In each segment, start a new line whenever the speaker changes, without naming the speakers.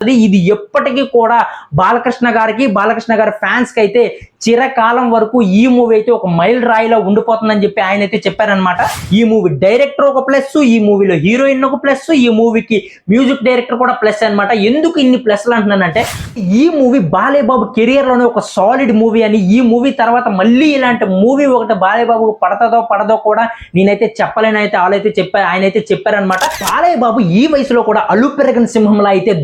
అది ఇది ఎప్పటికీ కూడా బాలకృష్ణ గారికి బాలకృష్ణ గారి ఫ్యాన్స్కి అయితే చిరకాలం వరకు ఈ మూవీ అయితే ఒక మైల్ రాయిలో ఉండిపోతుందని చెప్పి ఆయన అయితే చెప్పారనమాట ఈ మూవీ డైరెక్టర్ ఒక ప్లస్ ఈ మూవీలో హీరోయిన్ ఒక ప్లస్ ఈ మూవీకి మ్యూజిక్ డైరెక్టర్ కూడా ప్లస్ అన్నమాట. ఎందుకు ఇన్ని ప్లస్లు అంటున్నానంటే ఈ మూవీ బాలేబాబు కెరియర్లోనే ఒక సాలిడ్ మూవీ అని ఈ మూవీ తర్వాత మళ్ళీ ఇలాంటి మూవీ ఒకటి బాలేబాబు పడతదో పడదో కూడా నేనైతే చెప్పలేను అయితే వాళ్ళైతే చెప్పారు ఆయన అయితే చెప్పారనమాట బాలయ్య బాబు ఈ వయసులో కూడా అల్లు పెరగని సింహంలో అయితే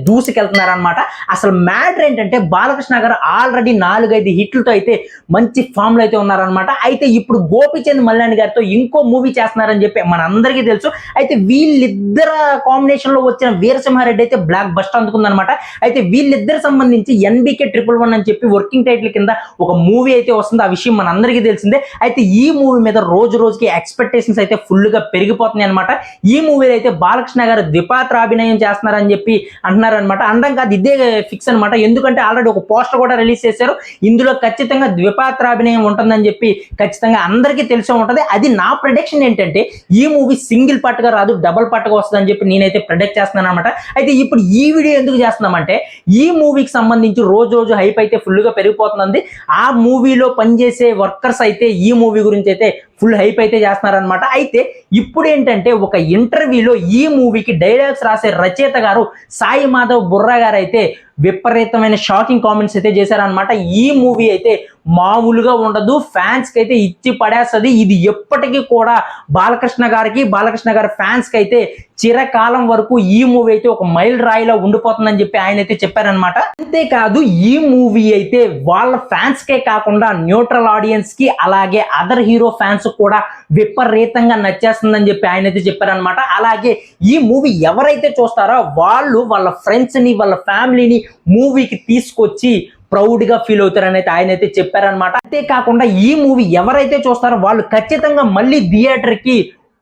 అనమాట అసలు మ్యాటర్ ఏంటంటే బాలకృష్ణ గారు ఆల్రెడీ నాలుగైదు హిట్లతో అయితే మంచి ఫామ్లో అయితే ఉన్నారనమాట అయితే ఇప్పుడు గోపిచంద్ మల్లాని గారితో ఇంకో మూవీ చేస్తున్నారని చెప్పి మన అందరికీ తెలుసు. అయితే వీళ్ళిద్దరు కాంబినేషన్లో వచ్చిన వీరసింహారెడ్డి అయితే బ్లాక్ బస్ట్ అందుకుందనమాట అయితే వీళ్ళిద్దరు సంబంధించి ఎన్బికే ట్రిపుల్ వన్ అని చెప్పి వర్కింగ్ టైటిల్ కింద ఒక మూవీ అయితే వస్తుంది. ఆ విషయం మన అందరికీ తెలిసిందే. అయితే ఈ మూవీ మీద రోజు రోజుకి ఎక్స్పెక్టేషన్స్ అయితే ఫుల్గా పెరిగిపోతున్నాయి అనమాట ఈ మూవీలో అయితే బాలకృష్ణ గారు ద్విపాత్ర అభినయం చేస్తున్నారని చెప్పి అంటున్నారనమాట అనడం కాదు ఇదే ఫిక్స్ అనమాట ఎందుకంటే ఆల్రెడీ ఒక పోస్టర్ కూడా రిలీజ్ చేశారు. ఇందులో ఖచ్చితంగా ద్విపాత్రాభినయం ఉంటుందని చెప్పి ఖచ్చితంగా అందరికీ తెలిసే ఉంటుంది. అది నా ప్రొడక్షన్ ఏంటంటే ఈ మూవీ సింగిల్ పార్ట్గా రాదు డబుల్ పార్ట్గా వస్తుందని చెప్పి నేనైతే ప్రొడక్ట్ చేస్తున్నాను అనమాట అయితే ఇప్పుడు ఈ వీడియో ఎందుకు చేస్తున్నామంటే ఈ మూవీకి సంబంధించి రోజు రోజు హైప్ అయితే ఫుల్గా పెరిగిపోతుంది ఆ మూవీలో పనిచేసే వర్కర్స్ అయితే ఈ మూవీ గురించి అయితే ఫుల్ హైప్ అయితే చేస్తున్నారనమాట అయితే ఇప్పుడు ఏంటంటే ఒక ఇంటర్వ్యూలో ఈ మూవీకి డైలాగ్స్ రాసే రచయిత గారు సాయి మాధవ్ బుర్రా గారు అయితే విపరీతమైన షాకింగ్ కామెంట్స్ అయితే చేశారనమాట ఈ మూవీ అయితే మామూలుగా ఉండదు ఫ్యాన్స్కి అయితే ఇచ్చి పడేస్తుంది. ఇది ఎప్పటికీ కూడా బాలకృష్ణ గారికి బాలకృష్ణ గారి ఫ్యాన్స్కి అయితే చిరకాలం వరకు ఈ మూవీ అయితే ఒక మైల్ రాయిలో ఉండిపోతుందని చెప్పి ఆయన అయితే చెప్పారనమాట అంతేకాదు ఈ మూవీ అయితే వాళ్ళ ఫ్యాన్స్కే కాకుండా న్యూట్రల్ ఆడియన్స్కి అలాగే అదర్ హీరో ఫ్యాన్స్ కూడా విపరీతంగా నచ్చేస్తుందని చెప్పి ఆయన అయితే చెప్పారనమాట అలాగే ఈ మూవీ ఎవరైతే చూస్తారో వాళ్ళు వాళ్ళ ఫ్రెండ్స్ని వాళ్ళ ఫ్యామిలీని మూవీకి తీసుకొచ్చి ప్రౌడ్గా ఫీల్ అవుతారని అయితే ఆయన అయితే చెప్పారనమాట అంతేకాకుండా ఈ మూవీ ఎవరైతే చూస్తారో వాళ్ళు ఖచ్చితంగా మళ్ళీ థియేటర్కి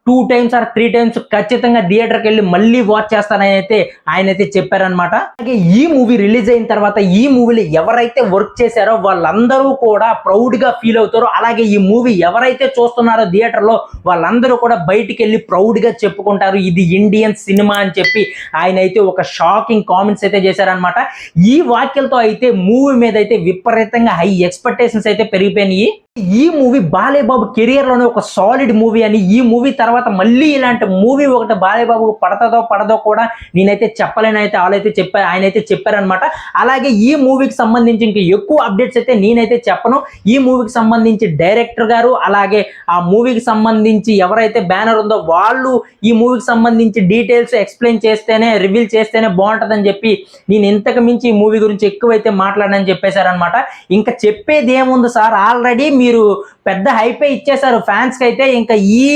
two times or three times ఖచ్చితంగా థియేటర్కి వెళ్ళి మళ్ళీ వాచ్ చేస్తానని అయితే ఆయన అయితే చెప్పారనమాట అలాగే ఈ మూవీ రిలీజ్ అయిన తర్వాత ఈ మూవీలో ఎవరైతే వర్క్ చేశారో వాళ్ళందరూ కూడా ప్రౌడ్గా ఫీల్ అవుతారో. అలాగే ఈ మూవీ ఎవరైతే చూస్తున్నారో థియేటర్లో వాళ్ళందరూ కూడా బయటికి వెళ్ళి ప్రౌడ్గా చెప్పుకుంటారు. ఇది ఇండియన్ సినిమా అని చెప్పి ఆయన అయితే ఒక షాకింగ్ కామెంట్స్ అయితే చేశారనమాట ఈ వాక్యలతో అయితే మూవీ మీద అయితే విపరీతంగా హై ఎక్స్పెక్టేషన్స్ అయితే పెరిగిపోయినాయి. ఈ మూవీ బాలేబాబు కెరియర్లోనే ఒక సాలిడ్ మూవీ అని ఈ మూవీ తర్వాత మళ్ళీ ఇలాంటి మూవీ ఒకటి బాలేబాబు పడతదో పడదో కూడా నేనైతే చెప్పలేను అయితే వాళ్ళైతే చెప్పారు ఆయన అయితే చెప్పారనమాట అలాగే ఈ మూవీకి సంబంధించి ఇంకా ఎక్కువ అప్డేట్స్ అయితే నేనైతే చెప్పను. ఈ మూవీకి సంబంధించి డైరెక్టర్ గారు అలాగే ఆ మూవీకి సంబంధించి ఎవరైతే బ్యానర్ ఉందో వాళ్ళు ఈ మూవీకి సంబంధించి డీటెయిల్స్ ఎక్స్ప్లెయిన్ చేస్తేనే రివీల్ చేస్తేనే బాగుంటుందని చెప్పి నేను ఇంతకు మించి ఈ మూవీ గురించి ఎక్కువైతే మాట్లాడనని చెప్పేశారనమాట ఇంకా చెప్పేది ఏముంది సార్? ఆల్రెడీ మీరు పెద్ద హైపే ఇచ్చేశారు ఫ్యాన్స్ అయితే ఇంకా ఈ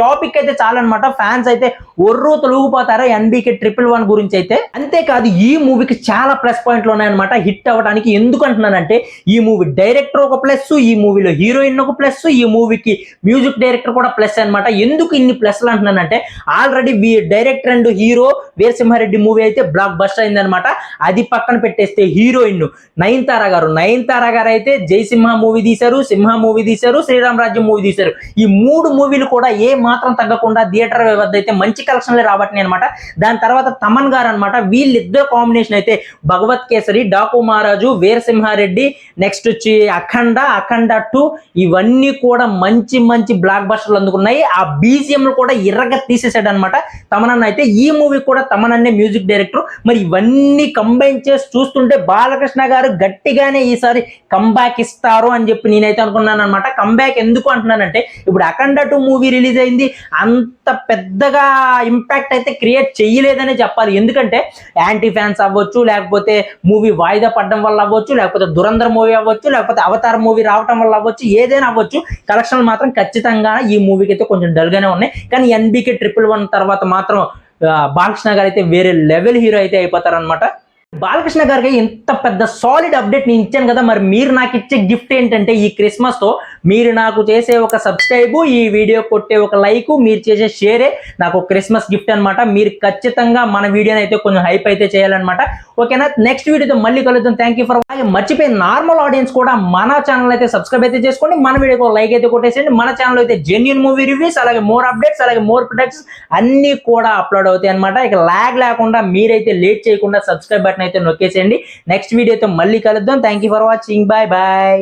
టాపిక్ అయితే చాలన్నమాట. ఫ్యాన్స్ అయితే ఒర్రు తొలగిపోతారు ఎన్బికే ట్రిపుల్ వన్ గురించి అయితే? అంతేకాదు ఈ మూవీకి చాలా ప్లస్ పాయింట్లు ఉన్నాయన్నమాట. హిట్ అవ్వడానికి ఎందుకు అంటున్నానంటే ఈ మూవీ డైరెక్టర్ ఒక ప్లస్ ఈ మూవీలో హీరోయిన్ ఒక ప్లస్ ఈ మూవీకి మ్యూజిక్ డైరెక్టర్ కూడా ప్లస్ అన్నమాట. ఎందుకు ఇన్ని ప్లస్లు అంటున్నానంటే already director and hero Veera Simha Reddy movie అయితే బ్లాక్ బస్టర్ అయిందనమాట అది పక్కన పెట్టేస్తే హీరోయిన్ నయనతార గారు నయనతార గారు అయితే జయసింహ మూవీ తీశారు సింహ మూవీ తీశారు శ్రీరామ్ రాజ్యం మూవీ తీశారు. ఈ మూడు మూవీలు కూడా ఏ మాత్రం తగ్గకుండా థియేటర్ వద్ద అయితే మంచి కలెక్షన్లు రాబట్టినాయి అనమాట దాని తర్వాత తమన్ గారు అనమాట వీళ్ళిద్దరు కాంబినేషన్ అయితే భగవత్ కేసరి డాకు మహారాజు వీరసింహారెడ్డి నెక్స్ట్ వచ్చి అఖండ అఖండ టూ ఇవన్నీ కూడా మంచి మంచి బ్లాక్ బస్టర్లు అందుకున్నాయి. ఆ బీజిఎంలు కూడా ఇర్రగా తీసేసాడు అనమాట తమనన్న అయితే. ఈ మూవీ కూడా తమనన్నే మ్యూజిక్ డైరెక్టర్ మరి ఇవన్నీ కంబైన్ చేసి చూస్తుంటే బాలకృష్ణ గారు గట్టిగానే ఈసారి కంబ్యాక్ ఇస్తారు అని చెప్పి నేనైతే అనుకున్నాను అనమాట కంబ్యాక్ ఎందుకు అంటున్నానంటే ఇప్పుడు అఖండ టూ మూవీ రిలీజ్ అయింది. అంత పెద్దగా ఇంపాక్ట్ అయితే క్రియేట్ చేయలేదనే చెప్పాలి. ఎందుకంటే యాంటీ ఫ్యాన్స్ అవ్వచ్చు లేకపోతే మూవీ వాయిదా పడడం వల్ల అవ్వచ్చు లేకపోతే దురంధర మూవీ అవ్వచ్చు లేకపోతే అవతార్ మూవీ రావటం వల్ల అవ్వచ్చు ఏదైనా అవ్వచ్చు కలెక్షన్లు మాత్రం ఖచ్చితంగా ఈ మూవీకి అయితే కొంచెం డల్గానే ఉన్నాయి. కానీ ఎన్బికే ట్రిపుల్ వన్ తర్వాత మాత్రం ఆ, బాలకృష్ణ గారు అయితే వేరే లెవెల్ హీరో అయితే అయిపోతారనమాట బాలకృష్ణ గారికి ఇంత పెద్ద సాలిడ్ అప్డేట్ నేను ఇచ్చాను కదా మరి మీరు నాకు ఇచ్చే గిఫ్ట్ ఏంటంటే ఈ క్రిస్మస్తో మీరు నాకు చేసే ఒక సబ్స్క్రైబ్ ఈ వీడియో కొట్టే ఒక లైక్ మీరు చేసే షేరే నాకు క్రిస్మస్ గిఫ్ట్ అనమాట మీరు ఖచ్చితంగా మన వీడియోని అయితే కొంచెం హైప్ అయితే చేయాలన్నమాట. ఓకేనా నెక్స్ట్ వీడియోతో మళ్ళీ కలుద్దాం. థ్యాంక్ యూ ఫర్ మర్చిపోయి నార్మల్ ఆడియన్స్ కూడా మన ఛానల్ అయితే సబ్స్క్రైబ్ అయితే చేసుకోండి. మన వీడియోకి లైక్ అయితే కొట్టేసేయండి. మన ఛానల్ అయితే జెన్యున్ మూవీ రివ్యూస్ అలాగే మోర్ అప్డేట్స్ అలాగే మోర్ ప్రొడక్ట్స్ అన్ని కూడా అప్లోడ్ అవుతాయి అనమాట ఇక లాగ్ లేకుండా మీరైతే లేట్ చేయకుండా సబ్స్క్రైబ్ బటన్ బటన్ అయితే నొక్కేసేయండి. నెక్స్ట్ వీడియోతో మళ్ళీ కలుద్దాం. Thank you for watching bye bye